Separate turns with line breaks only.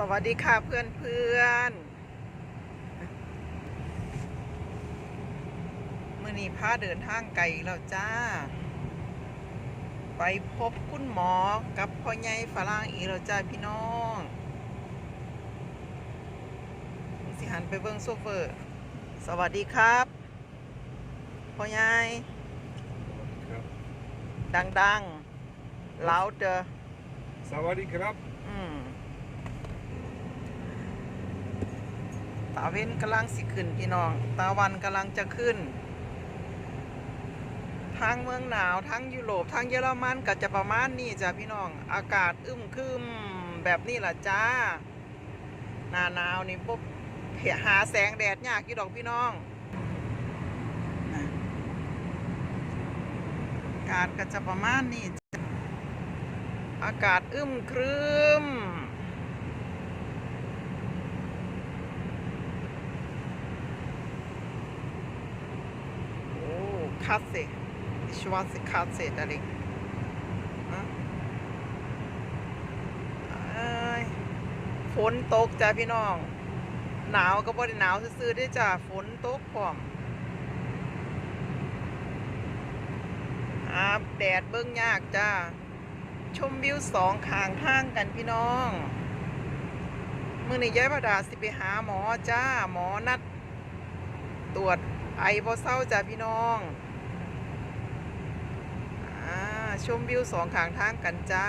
สวัสดีค่ะเพื่อนเพื่อนมื่อนี้พาเดินทางไกลอีกแล้วจ้า ไปพบคุณหมอกับพ่อใหญ่ฝรั่งอีกแล้วจ้าพี่น้องสิหันไปเบิ้งโซเฟอร์ สวัสดีครับ พ่อใหญ่
ครับ
ดังๆ louder
สวัสดีครับ
อืม ตาเว้นกำลังสิขึ้นพี่น้องตาวันกำลังจะขึ้น ทางเมืองหนาวทั้งยุโรปทั้งเยอรมันก็จะประมาณนี้จ้ะพี่น้อง อากาศอึมครึมแบบนี้ล่ะจ้า หน้าหนาวนี่ปุ๊บหาแสงแดดยากกี่ดอกพี่น้อง อากาศก็จะประมาณนี้ อากาศอึมครึม โอ้คัดสิชวาสิคัดสิอะไรฮะเอ้ยฝนตกจ้าพี่น้อง หนาวก็บ่ได้หนาวซื่อๆได้อจ้าฝนตกพร้อมอาบแดดเบิ่งยากจ้า ชมวิวสองข้างทางกันพี่น้องมื่อนี้ย้ายประดาสิไปหาหมอจ้า หมอนัด ตรวจไอบ่เศร้าจ้าพี่น้อง ชมวิวสองข้างทางกันจ้า